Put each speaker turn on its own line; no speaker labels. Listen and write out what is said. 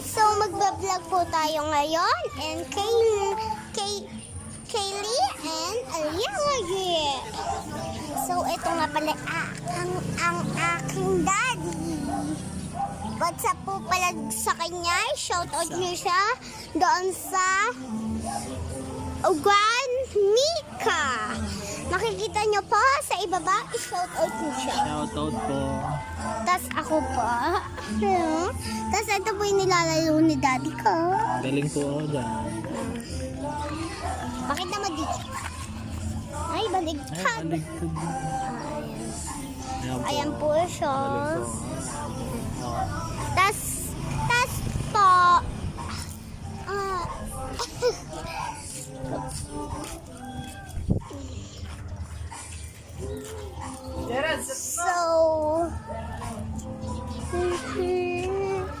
So, magbablog po tayo ngayon. And kay, kay, Kaylee and Alia lagi. So, ito nga pala ah, ang, ang aking daddy. What's up po pala sa kanya? Shout out niyo siya doon sa Ugan Mika. Makikita niyo po sa ibaba, i-shout out niyo siya.
Shoutout po.
Tapos ako po. Ano? Tapos ito po yung nilalaro ni daddy ko.
Galing po ako dyan.
Bakit naman dito? Ay,
Ay,
baligtad.
baligtad. Ayan po.
Ayan po siya. Tapos, So.